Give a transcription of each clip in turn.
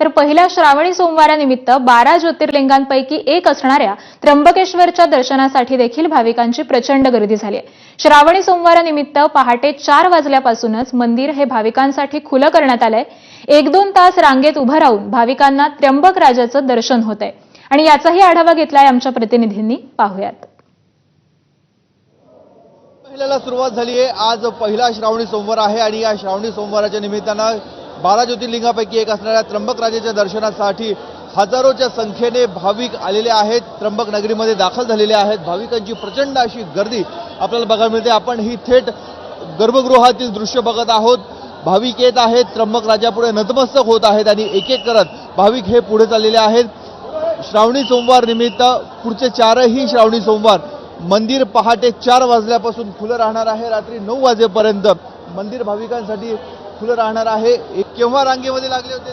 तर पहिल्या श्रावणी सोमवारानिमित्त बारा ज्योतिर्लिंगांपैकी एक असणाऱ्या त्र्यंबकेश्वरच्या दर्शनासाठी देखील भाविकांची प्रचंड गर्दी झाली आहे. श्रावणी सोमवारानिमित्त पहाटे चार वाजल्यापासूनच मंदिर हे भाविकांसाठी खुलं करण्यात आलंय. एक दोन तास रांगेत उभं राहून भाविकांना त्र्यंबक राजाचं दर्शन होत आहे आणि याचाही आढावा घेतलाय आमच्या प्रतिनिधींनी. पाहूयात. पहिल्याला सुरुवात झाली आहे. आज पहिला श्रावणी सोमवार आहे आणि या श्रावणी सोमवाराच्या निमित्तानं बारा ज्योतिर्लिंगापैकी एक असणाऱ्या त्र्यंबकराजेच्या दर्शनासाठी हजारोच्या संख्येने भाविक आलेले आहेत. त्र्यंबक नगरीमध्ये दाखल झालेले आहेत. भाविकांची प्रचंड अशी गर्दी आपल्याला बघायला मिळते. आपण ही थेट गर्भगृहातील दृश्य बघत आहोत. भाविक येत आहेत. त्र्यंबक राजापुढे नतमस्तक होत आहेत आणि एक एक करत भाविक हे पुढे चाललेले आहेत. श्रावणी सोमवार निमित्त पुढचे चारही श्रावणी सोमवार मंदिर पहाटे चार वाजल्यापासून खुलं राहणार आहे. रात्री नऊ वाजेपर्यंत मंदिर भाविकांसाठी खुलं राहणार आहे. एक- केव्हा रांगेमध्ये लागले होते?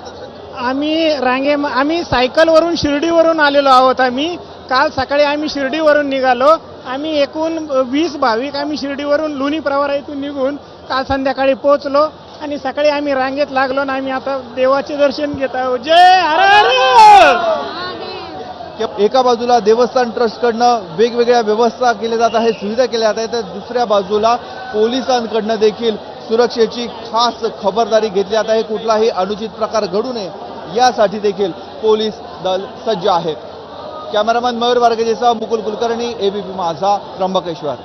आम्ही रांगे आम्ही सायकलवरून शिर्डीवरून आलेलो आहोत आम्ही. काल सकाळी आम्ही शिर्डीवरून निघालो. आम्ही एकूण वीस भाविक आम्ही शिर्डीवरून लोणी प्रवारा इथून निघून काल संध्याकाळी पोहोचलो. आणि सकाळी आम्ही रांगेत लागलो आणि आम्ही आता देवाचे दर्शन घेत आहोत. जय हर एका बाजूला देवस्थान ट्रस्टकडनं वेगवेगळ्या व्यवस्था केल्या जात आहेत सुविधा केल्या जात आहेत. तर दुसऱ्या बाजूला पोलिसांकडनं देखील सुरक्षेची खास खबरदारी घेतली जात आहे. कुठलाही अनुचित प्रकार घडू नये. यासाठी देखील पोलीस दल सज्ज आहेत. कॅमेरामॅन मयूर वारगेजेसह मुकुल कुलकर्णी एबीपी माझा त्र्यंबकेश्वर.